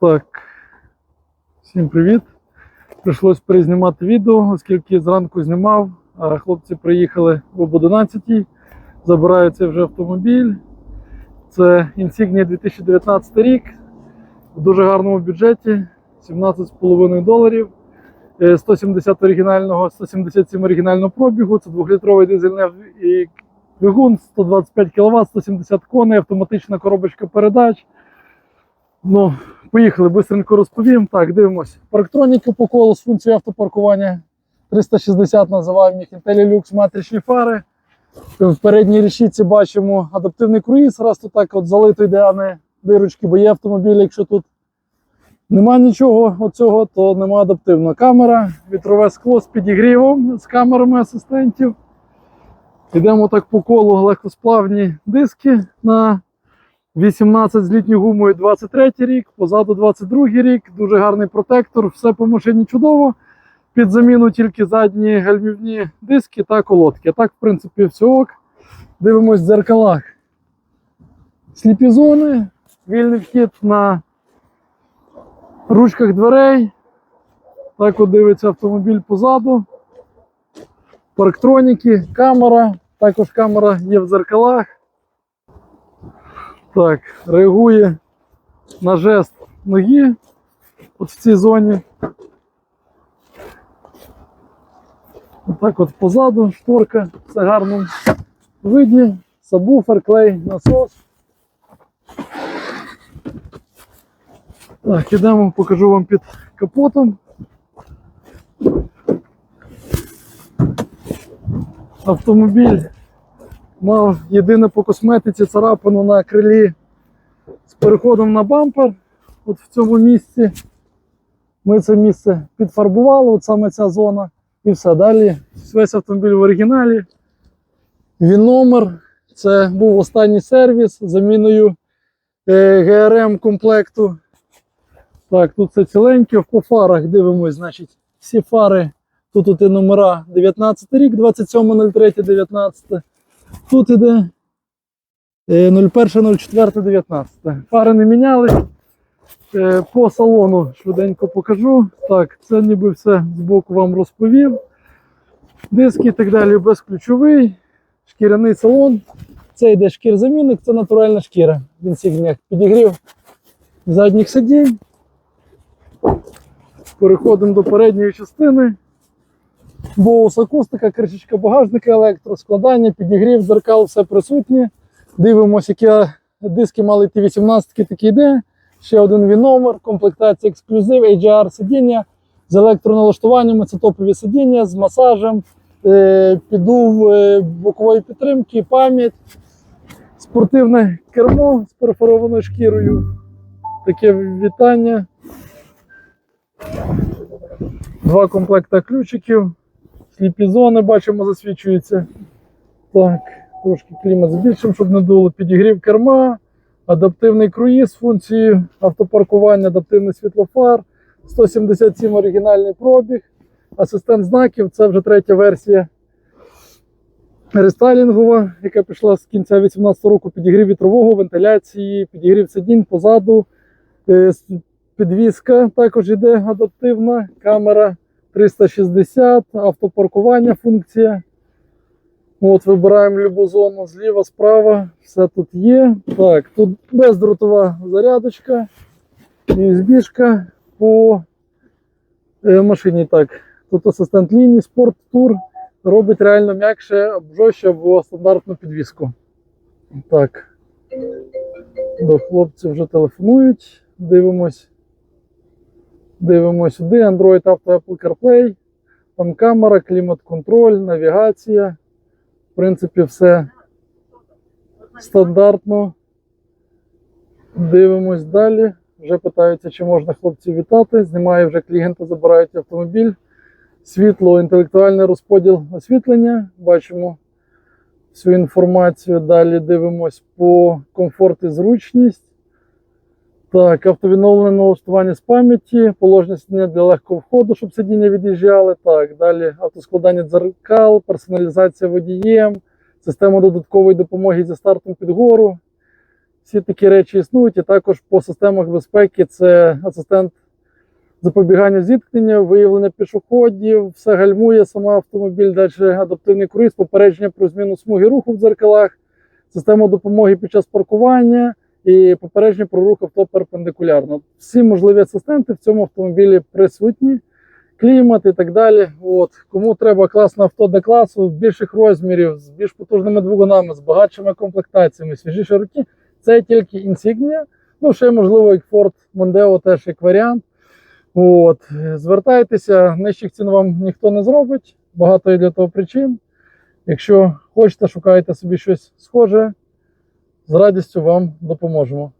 Так, всім привіт. Прийшлось перезнімати відео, оскільки зранку знімав, а хлопці приїхали об 11 забирають цей вже автомобіль. Це Insignia 2019 рік в дуже гарному бюджеті 17,5 доларів. Е, 170 оригінального, 177 оригінального пробігу. Це 2-літровий дизельний двигун, 125 кВт, 170 коней, автоматична коробочка передач. Ну, поїхали, бистренько розповім. Так, дивимось. Парктроніки по колу з функцією автопаркування. 360 називаємо їх IntelliLux матричні фари. В передній рішітці бачимо адаптивний круїз, раз тут так от залито а дирочки, бо є автомобілі, якщо тут нема нічого оцього, то нема адаптивного. Камера, вітрове скло з підігрівом, з камерами асистентів. Йдемо так по колу легкосплавні диски на 18 з літньою гумою 23 рік, позаду 22 рік, дуже гарний протектор, все по машині чудово. Під заміну тільки задні гальмівні диски та колодки. Так, в принципі, все ок. Дивимось в дзеркалах. Сліпі зони, вільний вхід на ручках дверей. Так от дивиться автомобіль позаду. Парктроніки, камера. Також камера є в дзеркалах. Так, реагує на жест ноги от в цій зоні. Отак от позаду шторка, все гарно виді, сабвуфер, клей, насос. Так, ідемо, покажу вам під капотом. Автомобіль мав єдине по косметиці царапину на крилі з переходом на бампер. От в цьому місці ми це місце підфарбували, от саме ця зона. І все. Далі весь автомобіль в оригіналі. Він номер. Це був останній сервіс заміною е, ГРМ комплекту. Так, тут все ціленьке. По фарах дивимось, значить, всі фари. Тут от і номера 19 рік, 27.03.19. Тут іде е, 01.04.19. Фари не міняли. Е, По салону швиденько покажу. Так, це ніби все збоку вам розповів. Диски і так далі безключовий, шкіряний салон. Це йде шкірзамінник, це натуральна шкіра. Він сігняк підігрів задніх сидінь. Переходимо до передньої частини. Боус акустика, кришечка багажника, електроскладання, підігрів, дзеркал, все присутнє. Дивимося, які диски мали ті 18 такі йде. Ще один він номер, комплектація ексклюзив, HDR сидіння з електроналаштуваннями, це топові сидіння з масажем, е, підув е, бокової підтримки, пам'ять, спортивне кермо з перфорованою шкірою. Таке вітання. Два комплекта ключиків. Сліпі зони бачимо, засвічуються. Так, трошки клімат збільшимо, щоб не дуло. Підігрів керма, адаптивний круїз функцією автопаркування, адаптивний світлофар, 177 оригінальний пробіг, асистент знаків це вже третя версія рестайлінгова, яка пішла з кінця 2018 року. Підігрів вітрового, вентиляції, підігрів сидінь позаду. Е, Підвізка також йде адаптивна, камера 360, автопаркування функція. От, вибираємо любу зону зліва, справа, все тут є. Так, тут бездротова зарядочка, USB-шка по е, машині. Так, тут асистент лінії, спорт тур робить реально м'якше, жорстче або стандартну підвіску. Так, до хлопців вже телефонують. Дивимось. Дивимось сюди. Android Auto Apple CarPlay. Там камера, клімат-контроль, навігація. В принципі, все стандартно. Дивимось далі. Вже питаються, чи можна хлопців вітати. Знімає вже клієнта, забирають автомобіль. Світло, інтелектуальний розподіл освітлення. Бачимо всю інформацію. Далі дивимось по комфорт і зручність. Так, автовідновлене налаштування з пам'яті, положення сидіння для легкого входу, щоб сидіння від'їжджали. Так, далі автоскладання дзеркал, персоналізація водієм, система додаткової допомоги зі стартом під гору. Всі такі речі існують, і також по системах безпеки це асистент запобігання зіткнення, виявлення пішоходів, все гальмує, сама автомобіль, далі адаптивний круїз, попередження про зміну смуги руху в дзеркалах, система допомоги під час паркування і попередження про рух авто перпендикулярно. Всі можливі асистенти в цьому автомобілі присутні, клімат і так далі. От. Кому треба класне авто для класу, більших розмірів, з більш потужними двигунами, з багатшими комплектаціями, свіжіші роки, це тільки інсігнія. Ну, ще можливо, як Ford Mondeo теж як варіант. От. Звертайтеся, нижчих цін вам ніхто не зробить. Багато є для того причин. Якщо хочете, шукайте собі щось схоже, з радістю вам допоможемо.